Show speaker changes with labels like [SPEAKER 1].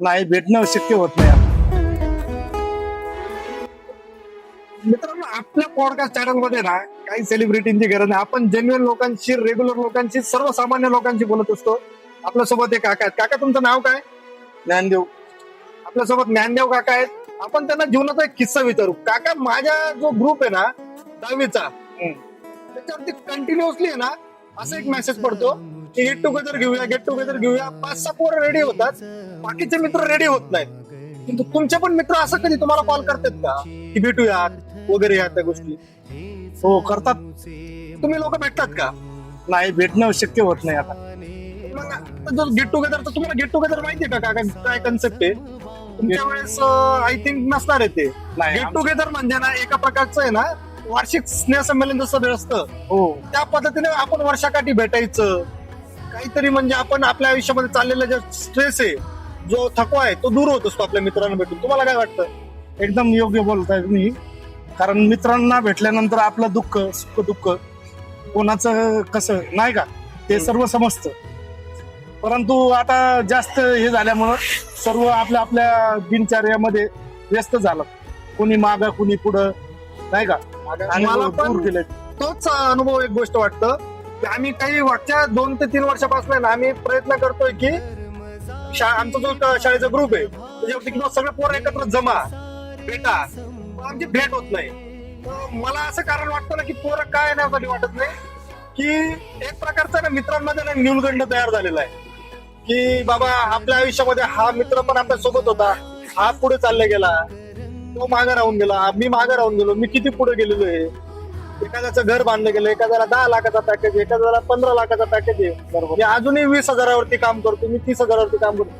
[SPEAKER 1] नाही भेटणं शक्य होत नाही.
[SPEAKER 2] मित्रांनो आपल्या पॉडकास्ट चॅनलमध्ये ना काही सेलिब्रिटींची गरज नाही. आपण जेन्युअन लोकांशी रेग्युलर लोकांशी सर्वसामान्य लोकांशी बोलत असतो. आपल्यासोबत एक काका आहेत. काका तुमचं नाव काय?
[SPEAKER 1] ज्ञानदेव.
[SPEAKER 2] आपल्यासोबत ज्ञानदेव काका आहेत. आपण त्यांना जीवनाचा एक किस्सा विचारू. काका माझा जो ग्रुप आहे ना दहावीचा त्याच्यावरती कंटिन्युअसली आहे ना असा एक मेसेज पडतो. गेट टुगेदर घेऊया गेट टुगेदर घेऊया. पाच सहा पोरं रेडी होतात. बाकीचे मित्र रेडी होत नाहीत. किंतु तुमचे पण मित्र असं कधी तुम्हाला कॉल करतात का? की भेटूया वगैरे या त्या गोष्टी.
[SPEAKER 1] हो करतात.
[SPEAKER 2] तुम्ही लोक भेटतात का?
[SPEAKER 1] नाही भेटणं शक्य होत नाही आता.
[SPEAKER 2] जो गेट टुगेदर तर तुम्हाला गेट टुगेदर माहिती आहे का? काय- काय कन्सेप्ट आहे? तुमच्या वेळेस आय थिंक नसणार आहे ते. गेट टुगेदर म्हणजे ना एका प्रकारचं आहे ना वार्षिक स्नेहसंमेलन जसं असतं
[SPEAKER 1] हो.
[SPEAKER 2] त्या पद्धतीने आपण वर्षाकाठी भेटायचं. काहीतरी म्हणजे आपण आपल्या आयुष्यामध्ये चाललेला जो स्ट्रेस आहे जो थकवा आहे तो दूर होत असतो आपल्या मित्रांना भेटून. तुम्हाला काय वाटतं?
[SPEAKER 1] एकदम योग्य बोलताय तुम्ही. कारण मित्रांना भेटल्यानंतर आपलं दुःख सुख दुःख कोणाचं कसं नाही का? ते सर्व समजतं. परंतु आता जास्त हे झाल्यामुळं सर्व आपल्या आपल्या दिनचर्यामध्ये व्यस्त झालं. कोणी माग कोणी पुढं नाही का? आणि
[SPEAKER 2] मला
[SPEAKER 1] दूर
[SPEAKER 2] पण तोच अनुभव एक गोष्ट वाटतं. आम्ही काही मागच्या दोन ते तीन वर्षापासून ना आम्ही प्रयत्न करतोय की आमचा जो शाळेचा ग्रुप आहे म्हणजे त्याच्यावरती सगळे पोरं एकत्र जमा भेटा. आमची भेट होत नाही. मला असं कारण वाटतं ना की पोरं काय नाही वाटत नाही की एक प्रकारचा ना मित्रांमध्ये ना न्यूलगंड तयार झालेला आहे. की बाबा आपल्या आयुष्यामध्ये हा मित्र पण आपल्यासोबत होता हा पुढे चालला गेला तो मागे राहून गेला मी मागे राहून गेलो मी किती पुढे गेलेलो आहे. एखाद्याचं घर बांधलं गेलं एखाद्याला दहा लाखाचा पॅकेज एखाद्याला पंधरा लाखाचा पॅकेज आहे. बरोबर. मी अजूनही वीस हजारावरती काम करतो मी तीस हजारावरती काम करतो.